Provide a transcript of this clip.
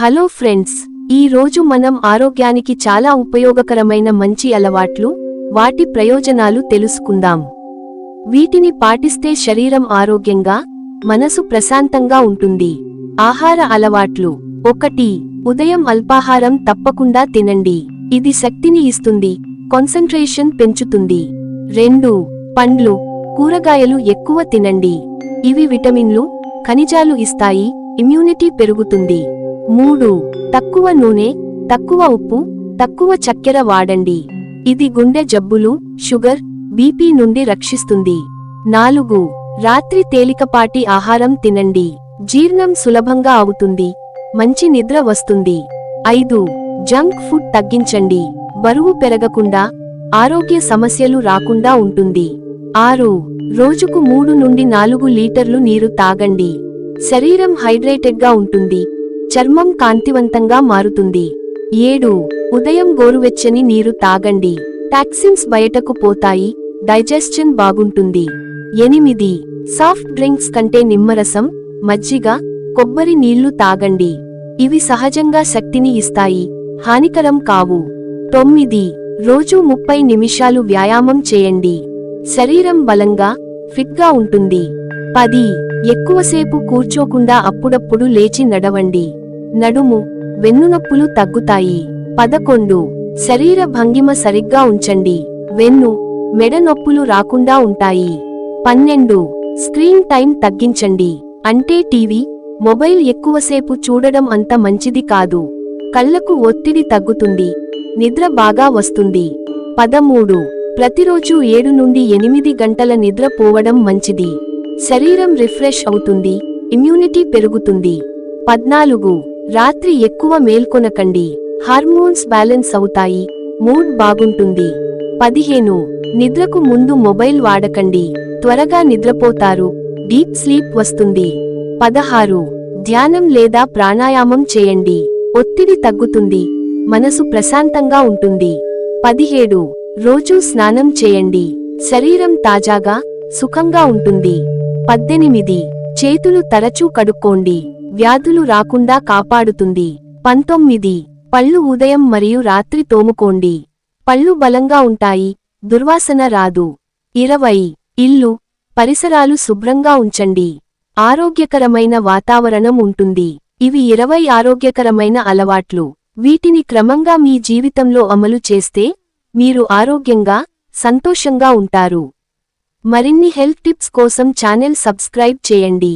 Hello friends ఈ రోజు మనం ఆరోగ్యానికి చాలా ఉపయోగకరమైన మంచి అలవాట్లు వాటి ప్రయోజనాలు తెలుసుకుందాం. వీటిని పాటిస్తే శరీరం ఆరోగ్యంగా మనసు ప్రశాంతంగా ఉంటుంది. ఆహార అలవాట్లు. ఒకటి ఉదయం అల్పాహారం తప్పకుండా తినండి. ఇది శక్తిని ఇస్తుంది కాన్సంట్రేషన్ పెంచుతుంది. రెండు పండ్లు కూరగాయలు ఎక్కువ తినండి. ఇవి విటమిన్లు ఖనిజాలు ఇస్తాయి ఇమ్యూనిటీ పెరుగుతుంది. మూడు తక్కువ నూనె తక్కువ ఉప్పు తక్కువ చక్కెర వాడండి. ఇది గుండె జబ్బులు షుగర్ బీపీ నుండి రక్షిస్తుంది. నాలుగు రాత్రి తేలికపాటి ఆహారం తినండి. జీర్ణం సులభంగా అవుతుంది. మంచి నిద్ర వస్తుంది. ఐదు జంక్ ఫుడ్ తగ్గించండి. బరువు పెరగకుండా ఆరోగ్య సమస్యలు రాకుండా ఉంటుంది. ఆరు రోజుకు మూడు నుండి నాలుగు లీటర్లు నీరు తాగండి. శరీరం హైడ్రేటెడ్గా ఉంటుంది. చర్మం కాంతివంతంగా మారుతుంది. ఏడు ఉదయం గోరువెచ్చని నీరు తాగండి. టాక్సిన్స్ బయటకు పోతాయి డైజెస్షన్ బాగుంటుంది. ఎనిమిది సాఫ్ట్ డ్రింక్స్ కంటే నిమ్మరసం మజ్జిగ కొబ్బరి నీళ్ళు తాగండి. ఇవి సహజంగా శక్తిని ఇస్తాయి హానికరం కావు. తొమ్మిది రోజు ముప్పై నిమిషాలు వ్యాయామం చేయండి. శరీరం బలంగా ఫిట్గా ఉంటుంది. పది ఎక్కువసేపు కూర్చోకుండా అప్పుడప్పుడు లేచి నడవండి. నడుము వెన్నునొప్పులు తగ్గుతాయి. పదకొండు. శరీర భంగిమ సరిగ్గా ఉంచండి. వెన్ను మెడ నొప్పులు రాకుండా ఉంటాయి. పన్నెండు. స్క్రీన్ టైం తగ్గించండి. అంటే టీవీ మొబైల్ ఎక్కువసేపు చూడడం అంత మంచిది కాదు. కళ్ళకు ఒత్తిడి తగ్గుతుంది. నిద్ర బాగా వస్తుంది. పదమూడు. ప్రతిరోజు ఏడు నుండి ఎనిమిది గంటల నిద్ర పోవడం మంచిది. శరీరం రిఫ్రెష్ అవుతుంది. ఇమ్యూనిటీ పెరుగుతుంది. పద్నాలుగు. రాత్రి ఎక్కువ మేల్కొనకండి. హార్మోన్స్ బ్యాలెన్స్ అవుతాయి. మూడ్ బాగుంటుంది. పదిహేను. నిద్రకు ముందు మొబైల్ వాడకండి. త్వరగా నిద్రపోతారు. డీప్ స్లీప్ వస్తుంది. పదహారు. ధ్యానం లేదా ప్రాణాయామం చేయండి. ఒత్తిడి తగ్గుతుంది. మనసు ప్రశాంతంగా ఉంటుంది. పదిహేడు. రోజూ స్నానం చేయండి. శరీరం తాజాగా సుఖంగా ఉంటుంది. పద్దెనిమిది. చేతులు తరచూ కడుక్కోండి. వ్యాధులు రాకుండా కాపాడుతుంది. పంతొమ్మిది. పళ్ళు ఉదయం మరియు రాత్రి తోముకోండి. పళ్ళు బలంగా ఉంటాయి. దుర్వాసన రాదు. ఇరవై. ఇల్లు పరిసరాలు శుభ్రంగా ఉంచండి. ఆరోగ్యకరమైన వాతావరణం ఉంటుంది. ఇవి ఇరవై ఆరోగ్యకరమైన అలవాట్లు. వీటిని క్రమంగా మీ జీవితంలో అమలు చేస్తే మీరు ఆరోగ్యంగా సంతోషంగా ఉంటారు. మరిన్ని హెల్త్ టిప్స్ కోసం ఛానల్ సబ్స్క్రైబ్ చేయండి.